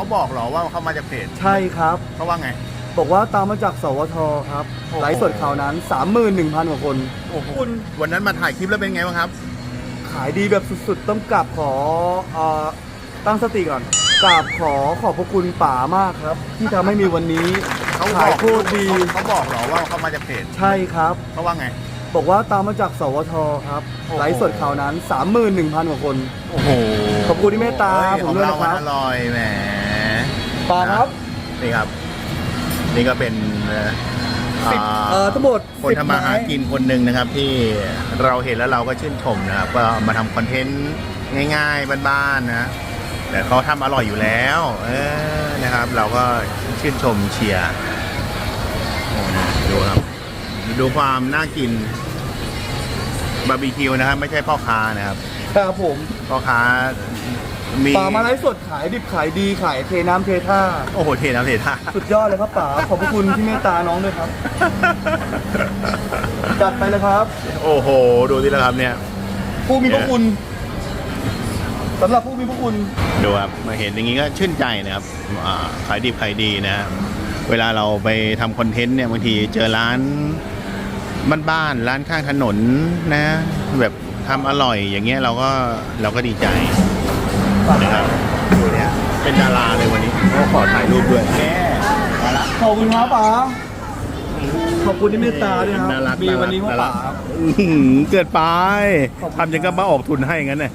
เขาบอกเหรอว่าเขามาจากเพจใช่ครับ เขาว่าไง บอกว่าตามมาจากสวทครับโอ้โห ไลฟ์สดข่าวนั้น 31,000กว่าคน โอ้โหคุณ วันนั้นมาถ่ายคลิปแล้วเป็นไงบ้างครับ ขายดีแบบสุดๆ ต้องกราบขอเอ่อตั้งสติก่อนกราบขอขอบพระคุณป๋ามากครับ ที่ทำให้มีวันนี้เขาบขายอกโคตรดี เขาบอกเหรอว่าเขามาจากเพจใช่ครับ เขาว่าไง บอกว่าตามมาจากสวทครับโอ้โห ไลฟ์สดข่าวนั้น 31,000กว่าคน โอ้โหขอบคุณที่เมตตาฮ้ผมด้วยนะครับ ของเามันอร่อยแหม ป๋าครับ นี่ครับ นี่ก็เป็นเอ่อสิบอ่าเอ่อทั้งหมดคนสิบทำมาหาไม้กินคนหนึ่งนะครับ ที่เราเห็นแล้วเราก็ชื่นชมนะครับ ก็มาทำคอนเทนต์ง่ายๆบ้านๆนะแต่เขาทำอร่อยอยู่แล้ว เออนะครับ เราก็ชื่นชมเชียร์โอ้นะดูครับ ดูความน่ากินบาร์บีคิวนะครับ ไม่ใช่พ่อค้านะครับ ครับผมพ่อค้า มีป๋ามาไลฟ์สดขายดิบขายดีขายเทน้ำเทท่า โอ้โหเทน้ำเทท่า สุดยอดเลยครับป๋าขอบพระคุณที่เมตตาน้องด้วยครับ จัดไปเลยครับ โอ้โห ดูสิแล้วครับเนี่ย ผู้มีพระคุณสำหรับผู้มีพระคุณดูครับมาเห็นอย่างนี้ก็ชื่นใจนะครับอ่าขายดีขายดีนะ เวลาเราไปทำคอนเทนต์เนี่ยบางทีเจอร้านบ้านๆร้านข้างถนนนะ แบบทำอร่อยอย่างเงี้ยเราก็เราก็ดีใจ นะครับดูเนี่ยเป็นดาราเลยวันนี้ก็ขอถ่ายรูปด้วยแม่มาละขอบคุณครับป๋าขอบคุณที่เมตตาด้วยครับน่ารักมีวันนี้เพราะน่ารัป๋ากครับอื้อหือเกิดไปขอบคุณทำยังกับมาออกทุนให้งั้นเนี่ย